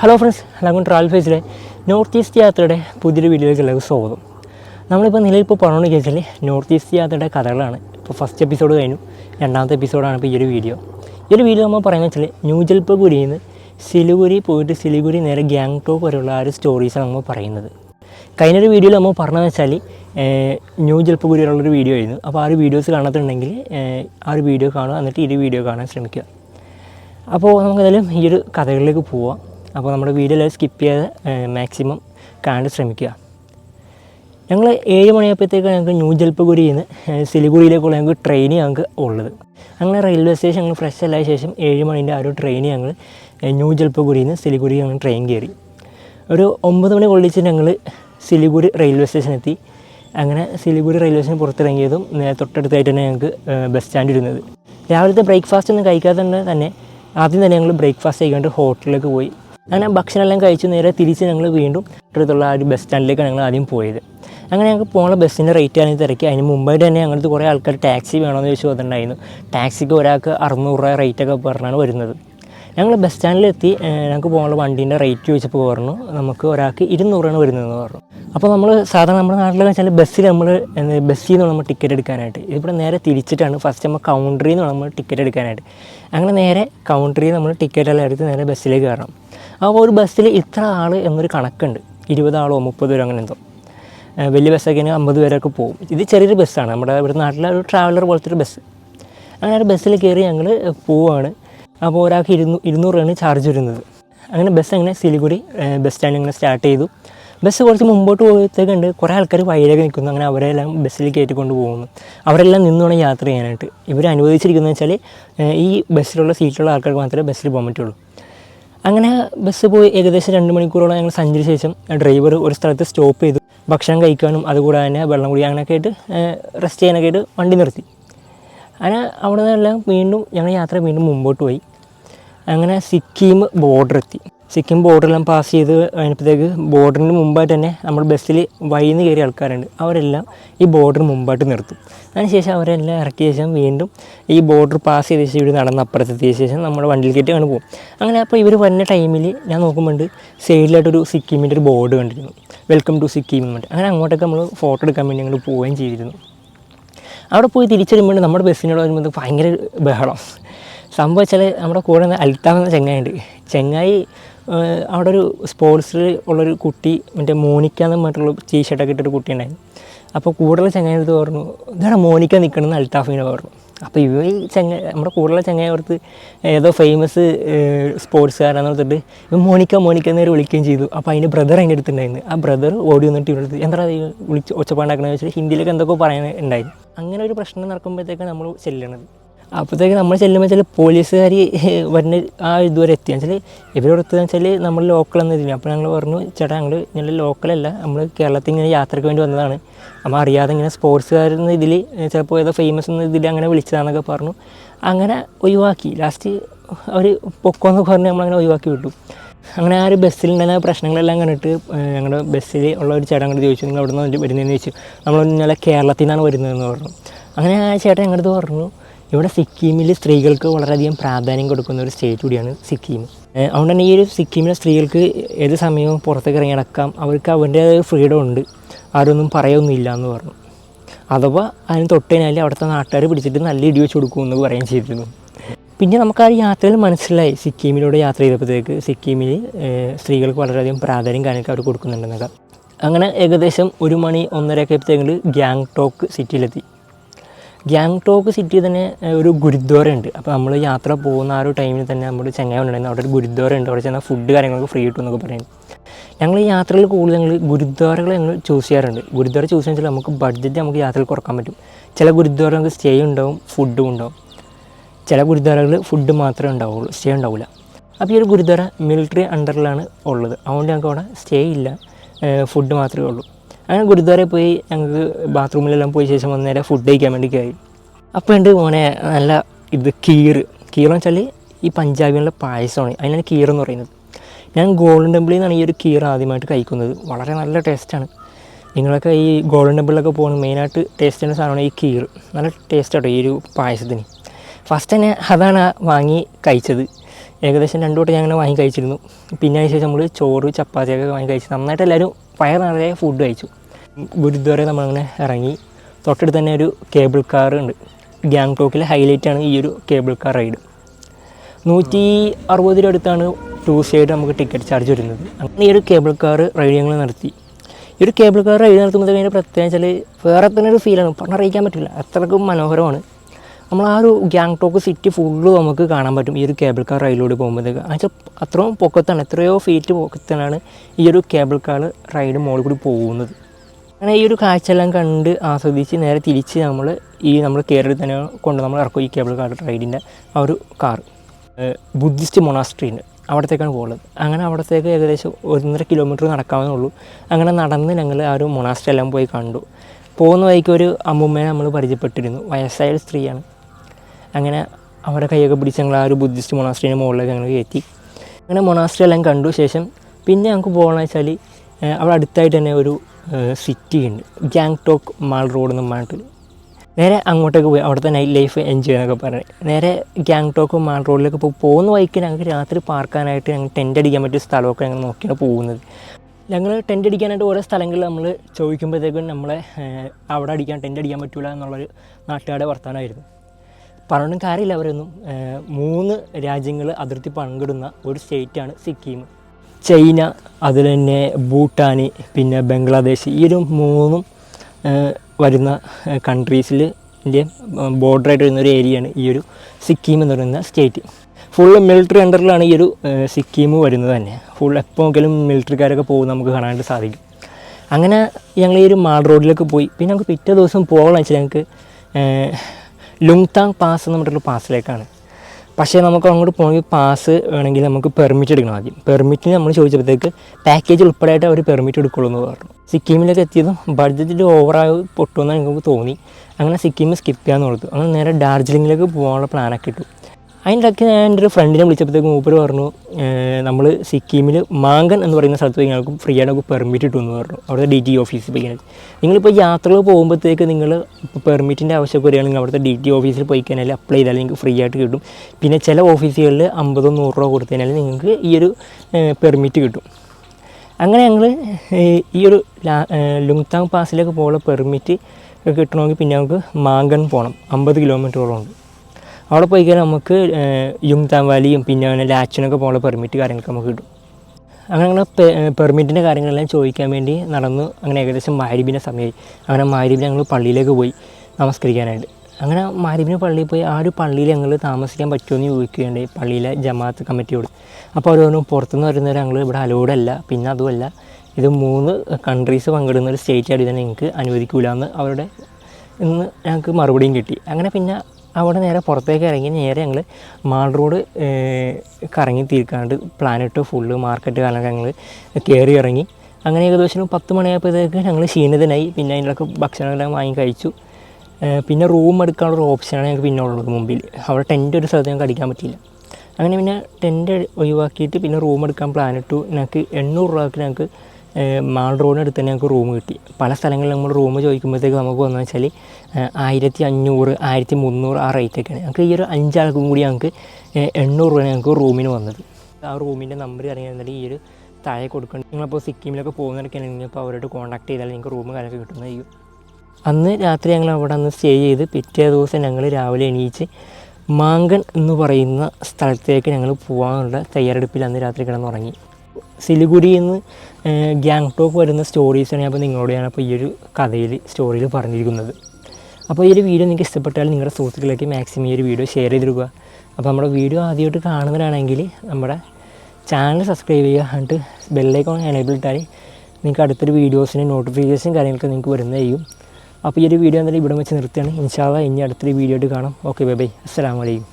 Hello friends എല്ലാവർക്കും travel ഫേസിലെ north east യാത്രയുടെ പുതിയൊരു വീഡിയോയിലേക്ക് എല്ലാവർക്കും സ്വാഗതം നമ്മളിപ്പോൾ ഇപ്പോൾ പറഞ്ഞുകൊണ്ടിരിക്കുക വെച്ചാൽ നോർത്ത് ഈസ്റ്റ് യാത്രയുടെ കഥകളാണ്. ഇപ്പോൾ ഫസ്റ്റ് എപ്പിസോഡ് കഴിഞ്ഞു രണ്ടാമത്തെ എപ്പിസോഡാണ് ഇപ്പോൾ ഈ ഒരു വീഡിയോ ഈ ഒരു വീഡിയോ നമ്മൾ പറയുന്നത് വെച്ചാൽ ന്യൂ ജൽപ്പഗുരിയിൽ നിന്ന് സിലിഗുരി പോയിട്ട് സിലിഗുരി നേരെ ഗ്യാങ്ടോക്ക് വരെയുള്ള ആ ഒരു സ്റ്റോറീസാണ് നമ്മൾ പറയുന്നത്. കഴിഞ്ഞൊരു വീഡിയോയിൽ നമ്മൾ പറഞ്ഞതെന്ന് വെച്ചാൽ ന്യൂ ജൽപ്പഗുരിയിലുള്ളൊരു വീഡിയോ ആയിരുന്നു. അപ്പോൾ ആ ഒരു വീഡിയോസ് കാണാത്തുണ്ടെങ്കിൽ ആ ഒരു വീഡിയോ കാണുക. എന്നിട്ട് ഈ ഒരു വീഡിയോ കാണാൻ ശ്രമിക്കുക. അപ്പോൾ നമുക്കേതായാലും ഈ ഒരു കഥകളിലേക്ക് പോവാം. അപ്പോൾ നമ്മുടെ വീഡിയോ സ്കിപ്പ് ചെയ്ത് മാക്സിമം കാണാൻ ശ്രമിക്കുക. ഞങ്ങൾ ഏഴ് മണിയായപ്പോഴത്തേക്ക് ഞങ്ങൾക്ക് ന്യൂ ജൽപ്പഗുരിയിൽ നിന്ന് സിലിഗുരിയിലേക്കുള്ള ഞങ്ങൾക്ക് ട്രെയിൻ ഞങ്ങൾക്ക് ഉള്ളത്. അങ്ങനെ റെയിൽവേ സ്റ്റേഷൻ ഞങ്ങൾ ഫ്രഷ് അല്ലായ ശേഷം ഏഴ് മണീന്റെ ആ ഒരു ട്രെയിൻ ഞങ്ങൾ ന്യൂ ജൽപ്പഗുരിയിൽ നിന്ന് സിലിഗുരി ഞങ്ങൾ ട്രെയിൻ കയറി. ഒരു ഒമ്പത് മണി കൊള്ളിച്ച് ഞങ്ങൾ സിലിഗുരി റെയിൽവേ സ്റ്റേഷൻ എത്തി. അങ്ങനെ സിലിഗുരി റെയിൽവേ സ്റ്റേഷൻ പുറത്തിറങ്ങിയതും തൊട്ടടുത്തായിട്ട് തന്നെ ഞങ്ങൾക്ക് ബസ് സ്റ്റാൻഡ് ഇരുന്നത്. രാവിലത്തെ ബ്രേക്ക്ഫാസ്റ്റ് ഒന്നും കഴിക്കാതെ തന്നെ തന്നെ ആദ്യം തന്നെ ഞങ്ങൾ ബ്രേക്ക്ഫാസ്റ്റ് കഴിക്കാണ്ട് ഹോട്ടലിലേക്ക് പോയി. അങ്ങനെ ഭക്ഷണമെല്ലാം കഴിച്ച് നേരെ തിരിച്ച് ഞങ്ങൾ വീണ്ടും അടുത്തുള്ള ആ ഒരു ബസ് സ്റ്റാൻഡിലേക്കാണ് ഞങ്ങൾ ആദ്യം പോയത്. അങ്ങനെ ഞങ്ങൾക്ക് പോകുന്ന ബസ്സിന്റെ റേറ്റ് ആണെങ്കിൽ തിരക്കി. അതിന് മുമ്പായിട്ട് തന്നെ ഞങ്ങൾക്ക് കുറേ ആൾക്കാർ ടാക്സി വേണമെന്ന് ചോദിച്ചു വന്നിട്ടുണ്ടായിരുന്നു. ടാക്സിക്ക് ഒരാൾക്ക് അറുന്നൂറ് രൂപ റേറ്റൊക്കെ പറഞ്ഞാണ് വരുന്നത്. ഞങ്ങൾ ബസ് സ്റ്റാൻഡിലെത്തി ഞങ്ങൾക്ക് പോകാനുള്ള വണ്ടീന്റെ റേറ്റ് ചോദിച്ചപ്പോൾ പറഞ്ഞു നമുക്ക് ഒരാൾക്ക് ഇരുന്നൂറാണ് വരുന്നതെന്ന് പറഞ്ഞു. അപ്പോൾ നമ്മൾ സാധാരണ നമ്മുടെ നാട്ടിലെന്ന് വെച്ചാൽ ബസ്സിൽ നമ്മൾ ബസ്സിൽ നിന്ന് നമ്മൾ ടിക്കറ്റ് എടുക്കാനായിട്ട്. ഇവിടെ നേരെ തിരിച്ചിട്ടാണ് ഫസ്റ്റ് നമ്മൾ കൗണ്ടറിൽ നിന്ന് നമ്മൾ ടിക്കറ്റ് എടുക്കാനായിട്ട്. അങ്ങനെ നേരെ കൗണ്ടറിൽ നമ്മൾ ടിക്കറ്റ് എല്ലാം എടുത്ത് നേരെ ബസ്സിലേക്ക് കയറണം. അപ്പോൾ ഒരു ബസ്സിൽ ഇത്ര ആൾ എന്നൊരു കണക്കുണ്ട്. ഇരുപതാളോ മുപ്പത് പേരോ അങ്ങനെ എന്തോ. വലിയ ബസ്സൊക്കെ ഇങ്ങനെ അമ്പത് പേരൊക്കെ പോകും. ഇത് ചെറിയൊരു ബസ്സാണ്. നമ്മുടെ ഇവിടെ നാട്ടിലെ ഒരു ട്രാവലർ പോലത്തെ ഒരു ബസ് അങ്ങനെ ഒരു ബസ്സിൽ കയറി ഞങ്ങൾ പോവുകയാണ് അപ്പോൾ ഒരാൾക്ക് ഇരുന്നൂ ഇരുന്നൂറ് രൂപയാണ് ചാർജ് വരുന്നത്. അങ്ങനെ ബസ് അങ്ങനെ സിലിഗുരി ബസ് സ്റ്റാൻഡ് ഇങ്ങനെ സ്റ്റാർട്ട് ചെയ്തു. ബസ് കുറച്ച് മുമ്പോട്ട് പോയത്തേക്കുണ്ട്. കുറേ ആൾക്കാർ വഴിയിലേക്ക് നിൽക്കുന്നു. അങ്ങനെ അവരെല്ലാം ബസ്സിൽ കയറ്റിക്കൊണ്ട് പോകുന്നു. അവരെല്ലാം നിന്ന് വേണം യാത്ര ചെയ്യാനായിട്ട്. ഇവർ അനുവദിച്ചിരിക്കുന്നത് വെച്ചാൽ ഈ ബസ്സിലുള്ള സീറ്റിലുള്ള ആൾക്കാർക്ക് മാത്രമേ ബസ്സിൽ പോകാൻ പറ്റുള്ളൂ. അങ്ങനെ ബസ് പോയി ഏകദേശം രണ്ട് മണിക്കൂറോളം ഞങ്ങൾ സഞ്ചരിച്ച ശേഷം ഡ്രൈവർ ഒരു സ്ഥലത്ത് സ്റ്റോപ്പ് ചെയ്തു. ഭക്ഷണം കഴിക്കാനും അതുകൂടാതെ തന്നെ വെള്ളം കുടി അങ്ങനെയൊക്കെ ആയിട്ട് റെസ്റ്റ് ചെയ്യാനൊക്കെ ആയിട്ട് വണ്ടി നിർത്തി. അങ്ങനെ അവിടെ നിന്നെല്ലാം വീണ്ടും ഞങ്ങൾ യാത്ര വീണ്ടും മുമ്പോട്ട് പോയി. അങ്ങനെ സിക്കിം ബോർഡർ എത്തി. സിക്കിം ബോർഡറെല്ലാം പാസ് ചെയ്ത് കഴിഞ്ഞപ്പോഴത്തേക്ക് ബോർഡറിന് മുമ്പായിട്ട് തന്നെ നമ്മൾ ബസ്സിൽ വൈന്ന് കയറിയ ആൾക്കാരുണ്ട്. അവരെല്ലാം ഈ ബോർഡർ മുമ്പായിട്ട് നിർത്തും. അതിനുശേഷം അവരെല്ലാം ഇറക്കിയ ശേഷം വീണ്ടും ഈ ബോർഡർ പാസ് ചെയ്ത ശേഷം ഇവർ നടന്ന് അപ്പുറത്തെത്തിയ ശേഷം നമ്മുടെ വണ്ടിയിൽ കയറ്റി അങ്ങനെ പോകും. അങ്ങനെ അപ്പോൾ ഇവർ വരുന്ന ടൈമിൽ ഞാൻ നോക്കുമ്പോൾ സൈഡിലായിട്ടൊരു സിക്കിമിന്റെ ഒരു ബോർഡ് കണ്ടിരുന്നു. വെൽക്കം ടു സിക്കിം എന്ന് പറഞ്ഞിട്ട്. അങ്ങനെ അങ്ങോട്ടൊക്കെ നമ്മൾ ഫോട്ടോ എടുക്കാൻ വേണ്ടി ഞങ്ങൾ പോവുകയും ചെയ്തിരുന്നു. അവിടെ പോയി തിരിച്ചു വരുമ്പോൾ നമ്മുടെ ബസ്സിനോട് വരുമ്പോൾ ഭയങ്കര ബഹളം. സംഭവം വെച്ചാൽ നമ്മുടെ കൂടെ അൽത്താമെന്ന ചെങ്ങായി ഉണ്ട് ചെങ്ങായി അവിടെ ഒരു സ്പോർട്സിൽ ഉള്ളൊരു കുട്ടി മറ്റേ മോനിക്ക എന്ന് പറഞ്ഞിട്ടുള്ള ടീ ഷർട്ടൊക്കെ ഇട്ടൊരു കുട്ടി ഉണ്ടായിരുന്നു. അപ്പോൾ കൂടുതലുള്ള ചെങ്ങായി പറഞ്ഞു ഇതാണ് മോനിക്ക നിൽക്കണമെന്ന് അൽത്താഫിനെ പറഞ്ഞു. അപ്പോൾ ഇവ ഈ ചെങ്ങ നമ്മുടെ കൂടുതലുള്ള ചെങ്ങായി ഏതോ ഫേമസ് സ്പോർട്സുകാരാന്ന് ഓർത്തിട്ട് ഇവ മോനിക്ക മോനിക്ക നേരെ വിളിക്കുകയും ചെയ്തു. അപ്പോൾ അതിന്റെ ബ്രദർ അതിന്റെ അടുത്തുണ്ടായിരുന്നു ആ ബ്രദർ ഓടി വന്നിട്ട് ഇവിടെ എന്താ വിളിച്ച് ഒച്ചപ്പാണ്ടാക്കണമെന്ന് വെച്ചാൽ ഹിന്ദിയിലൊക്കെ എന്തൊക്കെ പറയാനുണ്ടായിരുന്നു അങ്ങനെ ഒരു പ്രശ്നം നടക്കുമ്പോഴത്തേക്കാണ് നമ്മൾ ചെല്ലണത്. അപ്പോഴത്തേക്ക് നമ്മൾ ചെല്ലുമ്പോൾ വെച്ചാൽ പോലീസുകാർ വരുന്ന ആ ഇതുവരെ എത്തി. വെച്ചാൽ ഇവരെടുത്തതെന്ന് വെച്ചാൽ നമ്മൾ ലോക്കൽ എന്നതിന് അപ്പോൾ ഞങ്ങൾ പറഞ്ഞു ചേട്ടാ ഞങ്ങൾ ഞങ്ങൾ ലോക്കലല്ല നമ്മൾ കേരളത്തിൽ ഇങ്ങനെ യാത്രയ്ക്ക് വേണ്ടി വന്നതാണ്. നമ്മൾ അറിയാതെ ഇങ്ങനെ സ്പോർട്സുകാരെന്ന ഇതിൽ ചിലപ്പോൾ ഏതോ ഫേമസ് എന്ന ഇതിൽ അങ്ങനെ വിളിച്ചതാണെന്നൊക്കെ പറഞ്ഞു. അങ്ങനെ ഒഴിവാക്കി. ലാസ്റ്റ് അവർ പൊക്കോന്നൊക്കെ പറഞ്ഞ് നമ്മളങ്ങനെ ഒഴിവാക്കി വിട്ടു. അങ്ങനെ ആ ഒരു ബസ്സിലുണ്ടായിരുന്ന പ്രശ്നങ്ങളെല്ലാം കണ്ടിട്ട് ഞങ്ങളുടെ ബസ്സിൽ ഉള്ള ഒരു ചേട്ടൻ കൂടി ചോദിച്ചു നിങ്ങൾ അവിടെ നിന്ന് വരുന്നതെന്ന് ചോദിച്ചു? നമ്മൾ ഇന്നലെ കേരളത്തിൽ നിന്നാണ് വരുന്നതെന്ന് പറഞ്ഞു. അങ്ങനെ ആ ചേട്ടൻ ഞങ്ങളുടെ അടുത്ത് പറഞ്ഞു ഇവിടെ സിക്കിമിൽ സ്ത്രീകൾക്ക് വളരെയധികം പ്രാധാന്യം കൊടുക്കുന്ന ഒരു സ്റ്റേറ്റ് കൂടിയാണ് സിക്കിം. അതുകൊണ്ട് തന്നെ ഈ ഒരു സിക്കിമിലെ സ്ത്രീകൾക്ക് ഏത് സമയവും പുറത്തേക്ക് ഇറങ്ങി നടക്കാം. അവർക്ക് അവന്റെ ഫ്രീഡം ഉണ്ട്. ആരൊന്നും പറയൊന്നുമില്ല എന്ന് പറഞ്ഞു. അഥവാ അതിന് തൊട്ടതിനാൽ അവിടുത്തെ നാട്ടുകാർ പിടിച്ചിട്ട് നല്ല ഇടി വെച്ച് കൊടുക്കുമെന്ന് പറയുകയും ചെയ്തിരുന്നു. പിന്നെ നമുക്ക് ആ യാത്രയിൽ മനസ്സിലായി സിക്കിമിലൂടെ യാത്ര ചെയ്തപ്പോഴത്തേക്ക് സിക്കിമിൽ സ്ത്രീകൾക്ക് വളരെയധികം പ്രാധാന്യം കാണിക്കാൻ അവർ കൊടുക്കുന്നുണ്ടെന്നൊക്കെ. അങ്ങനെ ഏകദേശം ഒരു മണി ഒന്നരയൊക്കെ ആയപ്പോഴത്തേക്ക് ഗ്യാങ്ടോക്ക് സിറ്റിയിലെത്തി ഗ്യാങ്ടോക്ക് സിറ്റി തന്നെ ഒരു ഗുരുദ്വാര ഉണ്ട് അപ്പോൾ നമ്മൾ യാത്ര പോകുന്ന ആ ഒരു ടൈമിൽ തന്നെ നമ്മൾ ചെങ്ങായി ഉണ്ടായിരുന്നു അവിടെ ഒരു ഗുരുദ്വാര ഉണ്ട് അവിടെ ചെന്നാൽ ഫുഡ് കാര്യങ്ങളൊക്കെ ഫ്രീ കിട്ടും എന്നൊക്കെ പറയുന്നത് ഞങ്ങൾ യാത്രയിൽ കൂടുതൽ ഞങ്ങൾ ഗുരുദ്വാരകൾ ഞങ്ങൾ ചൂസ് ചെയ്യാറുണ്ട്. ഗുരുദ്വാര ചൂസ് ചെയ്യാൻ നമുക്ക് ബഡ്ജറ്റ് നമുക്ക് യാത്രയിൽ കുറയ്ക്കാൻ പറ്റും. ചില ഗുരുദ്വാര നമുക്ക് സ്റ്റേ ഉണ്ടാവും ഫുഡും ഉണ്ടാവും. ചില ഗുരുദ്വാരകളിൽ ഫുഡ് മാത്രമേ ഉണ്ടാവുള്ളൂ സ്റ്റേ ഉണ്ടാവില്ല അപ്പോൾ ഈ ഒരു ഗുരുദ്വാര മിലിറ്ററി അണ്ടറിലാണ് ഉള്ളത്. അതുകൊണ്ട് ഞങ്ങൾക്ക് അവിടെ സ്റ്റേ ഇല്ല. ഫുഡ് മാത്രമേ ഉള്ളൂ. അങ്ങനെ ഗുരുദ്വാരയിൽ പോയി ഞങ്ങൾക്ക് ബാത്റൂമിലെല്ലാം പോയി ശേഷം വന്ന് നേരെ ഫുഡ് കഴിക്കാൻ വേണ്ടി കയറി അപ്പോൾ ഉണ്ട് മോനെ നല്ല ഇത് കീർ കീറെന്ന് വെച്ചാൽ ഈ പഞ്ചാബികളുടെ പായസമാണ്. അതിനാണ് കീറെന്ന് പറയുന്നത്. ഞാൻ ഗോൾഡൻ ടെമ്പിളിൽ നിന്നാണ് ഈ ഒരു കീർ ആദ്യമായിട്ട് കഴിക്കുന്നത്. വളരെ നല്ല ടേസ്റ്റാണ് നിങ്ങളൊക്കെ ഈ ഗോൾഡൻ ടെമ്പിളിലൊക്കെ പോകുന്നത് മെയിനായിട്ട് ടേസ്റ്റ് ചെയ്യുന്ന സാധനമാണ് ഈ കീർ നല്ല ടേസ്റ്റ് ആട്ടോ ഈ ഒരു പായസത്തിന്. ഫസ്റ്റ് തന്നെ അതാണ് വാങ്ങി കഴിച്ചത്. ഏകദേശം രണ്ടു വട്ടം ഞാൻ അങ്ങനെ വാങ്ങി കഴിച്ചിരുന്നു. പിന്നെ അതിന് ശേഷം നമ്മൾ ചോറ് ചപ്പാത്തിയൊക്കെ വാങ്ങി കഴിച്ചു. നന്നായിട്ട് എല്ലാവരും വയർ നിറയെ ഫുഡ് കഴിച്ചു. ഗുരുദ്വാര നമ്മളങ്ങനെ ഇറങ്ങി. തൊട്ടടുത്ത് തന്നെ ഒരു കേബിൾ കാർ ഉണ്ട്. ഗാംഗ്ടോക്കിലെ ആണ് ഈ ഒരു കേബിൾ കാർ റൈഡ് നൂറ്റി അറുപത് രൂപ അടുത്താണ് സൈഡ് നമുക്ക് ടിക്കറ്റ് ചാർജ് വരുന്നത്. അങ്ങനെ ഈ ഒരു കേബിൾ കാർ റൈഡ് ഞങ്ങൾ നടത്തി ഈ ഒരു കേബിൾ കാർ റൈഡ് നടത്തുമ്പോൾ അതിന്റെ പ്രത്യേകം വെച്ചാൽ വേറെ തന്നെ ഒരു ഫീലാണ് പറഞ്ഞറിയിക്കാൻ പറ്റില്ല അത്രക്കും മനോഹരമാണ്. നമ്മൾ ആ ഒരു ഗാങ്ടോക്ക് സിറ്റി ഫുള്ള് നമുക്ക് കാണാൻ പറ്റും ഈ ഒരു കേബിൾ കാർ റൈഡിലൂടെ പോകുമ്പോഴത്തേക്ക് എന്നുവെച്ചാൽ അത്രയും പൊക്കത്താണ് എത്രയോ ഫീറ്റ് പൊക്കത്തിലാണ് ഈ ഒരു കേബിൾ കാർ റൈഡ് മുകളിൽ കൂടി പോകുന്നത്. അങ്ങനെ ഈ ഒരു കാഴ്ചയെല്ലാം കണ്ട് ആസ്വദിച്ച് നേരെ തിരിച്ച് നമ്മൾ ഈ നമ്മൾ കേരളത്തിൽ തന്നെ കൊണ്ട് നമ്മൾ ഇറക്കും ഈ കേബിൾ കാർ റൈഡിന്റെ ആ ഒരു കാർ. ബുദ്ധിസ്റ്റ് മൊണാസ്ട്രി ഉണ്ട് അവിടത്തേക്കാണ് പോകുന്നത് അങ്ങനെ അവിടത്തേക്ക് ഏകദേശം ഒന്നര കിലോമീറ്റർ നടക്കാവുന്നേ ഉള്ളൂ. അങ്ങനെ നടന്ന് ഞങ്ങൾ ആ ഒരു മൊണാസ്ട്രി എല്ലാം പോയി കണ്ടു. പോകുന്ന വഴിക്ക് ഒരു അമ്മുമ്മയെ നമ്മൾ പരിചയപ്പെട്ടിരുന്നു. വയസ്സായ ഒരു സ്ത്രീയാണ്. അങ്ങനെ അവരുടെ കൈയൊക്കെ പിടിച്ച് ഞങ്ങൾ ആ ഒരു ബുദ്ധിസ്റ്റ് മൊണാസ്ട്രീന്റെ മുകളിലേക്ക് ഞങ്ങൾ കയറ്റി. അങ്ങനെ മൊണാസ്ട്രി എല്ലാം കണ്ടു. ശേഷം പിന്നെ ഞങ്ങൾക്ക് പോകണമെന്ന് വെച്ചാൽ അവിടെ അടുത്തായിട്ട് തന്നെ ഒരു സിറ്റി ഉണ്ട്. ഗാങ്ടോക്ക് മാൾ റോഡ് എന്ന് പറഞ്ഞിട്ട്. നേരെ അങ്ങോട്ടേക്ക് പോയി. അവിടുത്തെ നൈറ്റ് ലൈഫ് എൻജോയ് എന്നൊക്കെ പറഞ്ഞു. നേരെ ഗാങ്ടോക്ക് മാൾ റോഡിലേക്ക് പോയി പോകുന്ന വഴിക്ക് ഞങ്ങൾക്ക് രാത്രി പാർക്കാനായിട്ട് ഞങ്ങൾ ടെന്റ് അടിക്കാൻ പറ്റിയ സ്ഥലമൊക്കെ ഞങ്ങൾ നോക്കിയാണ് പോകുന്നത്. ഞങ്ങൾ ടെന്റ് അടിക്കാനായിട്ട് ഓരോ സ്ഥലങ്ങളിൽ നമ്മൾ ചോദിക്കുമ്പോഴത്തേക്കും നമ്മളെ അവിടെ അടിക്കാൻ ടെന്റ് അടിക്കാൻ പറ്റില്ല എന്നുള്ളൊരു നാട്ടുകാരുടെ വർത്തമാനമായിരുന്നു. പറഞ്ഞിട്ടും കാര്യമില്ല അവരൊന്നും. മൂന്ന് രാജ്യങ്ങൾ അതിർത്തി പങ്കിടുന്ന ഒരു സ്റ്റേറ്റാണ് സിക്കിം. ചൈന അതിൽ തന്നെ ഭൂട്ടാൻ പിന്നെ ബംഗ്ലാദേശ് ഈ ഒരു മൂന്നും വരുന്ന കൺട്രീസിൽ ഇന്ത്യ ബോർഡറായിട്ട് വരുന്ന ഒരു ഏരിയയാണ് ഈ ഒരു സിക്കിം എന്ന് പറയുന്ന സ്റ്റേറ്റ് ഫുള്ള് മിലിറ്ററി അണ്ടറിലാണ് ഈ ഒരു സിക്കിം വരുന്നത് തന്നെ. ഫുൾ എപ്പോൾ നോക്കിയാലും മിലിറ്ററിക്കാരൊക്കെ പോകുന്നത് നമുക്ക് കാണാനായിട്ട് സാധിക്കും. അങ്ങനെ ഞങ്ങൾ ഈ ഒരു മാൾ റോഡിലേക്ക് പോയി. പിന്നെ നമുക്ക് പിറ്റേ ദിവസം പോകണമെന്ന് വെച്ചാൽ ഞങ്ങൾക്ക് ലുങ്താങ് പാസ് എന്ന് പറഞ്ഞിട്ടുള്ള പാസ്സിലേക്കാണ് പക്ഷേ നമുക്ക് അങ്ങോട്ട് പോകണമെങ്കിൽ പാസ് വേണമെങ്കിൽ നമുക്ക് പെർമിറ്റ് എടുക്കണം ആദ്യം. പെർമിറ്റിന് നമ്മൾ ചോദിച്ചപ്പോഴത്തേക്ക് പാക്കേജ് ഉൾപ്പെടെയായിട്ട് അവർ പെർമിറ്റ് എടുക്കുള്ളൂ എന്ന് പറഞ്ഞു. സിക്കിമിലേക്ക് എത്തിയതും ബഡ്ജറ്റിൽ ഓവറായി പൊട്ടുമെന്ന് എനിക്ക് തോന്നി. അങ്ങനെ സിക്കിം സ്കിപ്പ് ചെയ്യാന്ന് കൊടുത്തു അങ്ങനെ നേരെ ഡാർജിലിംഗിലേക്ക് പോകാനുള്ള പ്ലാനൊക്കെ ഇട്ടു. അതിനിടയ്ക്ക് ഞാൻ എന്റെ ഒരു ഫ്രണ്ടിനെ വിളിച്ചപ്പോഴത്തേക്ക് മൂപ്പർ പറഞ്ഞു നമ്മൾ സിക്കിമിൽ മാങ്കൻ എന്ന് പറയുന്ന സ്ഥലത്ത് ഞങ്ങൾക്ക് ഫ്രീ ആയിട്ട് പെർമിറ്റ് കിട്ടുമെന്ന് പറഞ്ഞു. അവിടുത്തെ ഡി ടി ഓഫീസിൽ പോയി നിങ്ങളിപ്പോൾ യാത്രകൾ പോകുമ്പോഴത്തേക്ക് നിങ്ങൾ ഇപ്പോൾ പെർമിറ്റിന്റെ ആവശ്യമൊക്കെ വരികയാണെങ്കിൽ അവിടുത്തെ ഡി ടി ഓഫീസിൽ പോയി കഴിഞ്ഞാൽ അപ്ലൈ ചെയ്താൽ നിങ്ങൾക്ക് ഫ്രീ ആയിട്ട് കിട്ടും. പിന്നെ ചില ഓഫീസുകളിൽ അമ്പതോ നൂറ് രൂപ കൊടുത്തു കഴിഞ്ഞാൽ നിങ്ങൾക്ക് ഈ ഒരു പെർമിറ്റ് കിട്ടും. അങ്ങനെ ഞങ്ങൾ ഈ ഒരു ലുങ്താങ് പാസിലേക്ക് പോകാനുള്ള പെർമിറ്റ് കിട്ടണമെങ്കിൽ പിന്നെ നമുക്ക് മാങ്കൻ പോകണം. അമ്പത് കിലോമീറ്ററോളം ഉണ്ട്. അവിടെ പോയി കഴിഞ്ഞാൽ നമുക്ക് യുങ് വാലിയും പിന്നെ അങ്ങനെ ലാച്ചിനൊക്കെ പോകാനുള്ള പെർമിറ്റ് കാര്യങ്ങളൊക്കെ നമുക്ക് കിട്ടും. അങ്ങനെ അങ്ങനെ പെർമിറ്റിന്റെ കാര്യങ്ങളെല്ലാം ചോദിക്കാൻ വേണ്ടി നടന്നു അങ്ങനെ ഏകദേശം മാരിബിന്റെ സമയമായി അങ്ങനെ മാരിബിനെ ഞങ്ങൾ പള്ളിയിലേക്ക് പോയി നമസ്കരിക്കാനായിട്ട്. അങ്ങനെ മാരിബിന് പള്ളിയിൽ പോയി ആ ഒരു പള്ളിയിൽ ഞങ്ങൾ താമസിക്കാൻ പറ്റുമെന്ന് ചോദിക്കുകയുണ്ടായി പള്ളിയിലെ ജമാഅത്ത് കമ്മിറ്റിയോട്. അപ്പോൾ പറഞ്ഞു പുറത്തുനിന്ന് വരുന്നവർ ഞങ്ങൾ ഇവിടെ അലോഡല്ല പിന്നെ അതുമല്ല ഇത് മൂന്ന് കൺട്രീസ് പങ്കിടുന്ന ഒരു സ്റ്റേറ്റ് ആയിട്ട് തന്നെ നിങ്ങൾക്ക് അനുവദിക്കൂല എന്ന് അവരുടെ ഇന്ന് ഞങ്ങൾക്ക് മറുപടിയും കിട്ടി. അങ്ങനെ പിന്നെ അവിടെ നേരെ പുറത്തേക്ക് ഇറങ്ങി നേരെ ഞങ്ങൾ മാൾ റോഡ് കറങ്ങി തീർക്കാണ്ട് പ്ലാനറ്റ് ഫുള്ള് മാർക്കറ്റ് കാലൊക്കെ ഞങ്ങൾ കയറി ഇറങ്ങി. അങ്ങനെ ഏകദേശം പത്ത് മണിയായപ്പോഴത്തേക്ക് ഞങ്ങൾ ക്ഷീണിതനായി. പിന്നെ അതിനൊക്കെ ഭക്ഷണമെല്ലാം വാങ്ങി കഴിച്ചു. പിന്നെ റൂം എടുക്കാനുള്ള ഒരു ഓപ്ഷനാണ് ഞങ്ങൾക്ക് പിന്നെ ഉള്ളത് മുമ്പിൽ അവിടെ ടെന്റ് ഒരു സ്ഥലത്ത് ഞങ്ങൾക്ക് അടിക്കാൻ പറ്റിയില്ല. അങ്ങനെ പിന്നെ ടെന്റ് ഒഴിവാക്കിയിട്ട് പിന്നെ റൂം എടുക്കാൻ പ്ലാൻ ഇട്ടു. ഞങ്ങൾക്ക് എണ്ണൂറ് രൂപക്ക് ഞങ്ങൾക്ക് മാൾ റോഡിന് അടുത്ത് തന്നെ ഞങ്ങൾക്ക് റൂം കിട്ടി. പല സ്ഥലങ്ങളിൽ നമ്മൾ റൂം ചോദിക്കുമ്പോഴത്തേക്ക് നമുക്ക് വന്നു വെച്ചാൽ ആയിരത്തി അഞ്ഞൂറ് ആയിരത്തി മുന്നൂറ് ആ റേറ്റൊക്കെയാണ് ഞങ്ങൾക്ക് ഈ ഒരു അഞ്ചാൾക്കും കൂടി ഞങ്ങൾക്ക് എണ്ണൂറ് രൂപയാണ് ഞങ്ങൾക്ക് റൂമിന് വന്നത്. ആ റൂമിന്റെ നമ്പർ അറിയാമെന്നുണ്ടെങ്കിൽ ഈ ഒരു താഴെ കൊടുക്കണം. നിങ്ങളപ്പോൾ സിക്കിമിലൊക്കെ പോകുന്നവരൊക്കെയാണെങ്കിൽ അപ്പോൾ അവരോട് കോൺടാക്ട് ചെയ്താൽ നിങ്ങൾക്ക് റൂം കാര്യമൊക്കെ കിട്ടുന്നതായിരിക്കും അന്ന് രാത്രി ഞങ്ങൾ അവിടെ അന്ന് സ്റ്റേ ചെയ്ത് പിറ്റേ ദിവസം ഞങ്ങൾ രാവിലെ എണീച്ച് മാങ്കൻ എന്ന് പറയുന്ന സ്ഥലത്തേക്ക് ഞങ്ങൾ പോകാനുള്ള തയ്യാറെടുപ്പിൽ അന്ന് രാത്രി കിടന്നുറങ്ങി. സിലിഗുരിയിൽ നിന്ന് ഗ്യാങ്ടോക്ക് വരുന്ന സ്റ്റോറീസാണ് ഞാൻ അപ്പോൾ നിങ്ങളോട് അപ്പോൾ ഈ ഒരു കഥയിൽ സ്റ്റോറിയിൽ പറഞ്ഞിരിക്കുന്നത്. അപ്പോൾ ഈ ഒരു വീഡിയോ നിങ്ങൾക്ക് ഇഷ്ടപ്പെട്ടാൽ നിങ്ങളുടെ സുഹൃത്തുക്കളിലേക്ക് മാക്സിമം ഈ ഒരു വീഡിയോ ഷെയർ ചെയ്തിരിക്കുക അപ്പോൾ നമ്മുടെ വീഡിയോ ആദ്യമായിട്ട് കാണുന്നവരാണെങ്കിൽ നമ്മുടെ ചാനൽ സബ്സ്ക്രൈബ് ചെയ്യുക. എന്നിട്ട് ബെല്ലൈക്കോൺ എനേബിൾ ഇട്ടാൽ നിങ്ങൾക്ക് അടുത്തൊരു വീഡിയോസിന് നോട്ടിഫിക്കേഷൻ കാര്യങ്ങളൊക്കെ നിങ്ങൾക്ക് വരുന്നതായിരിക്കും അപ്പോൾ ഈ ഒരു വീഡിയോ എന്തായാലും ഇവിടെ വെച്ച് നിർത്തുകയാണ്. ഇൻഷാല്ല ഇനി അടുത്തൊരു വീഡിയോ ആയിട്ട് കാണാം. Okay bye bye. അസ്സാം അലൈക്കും.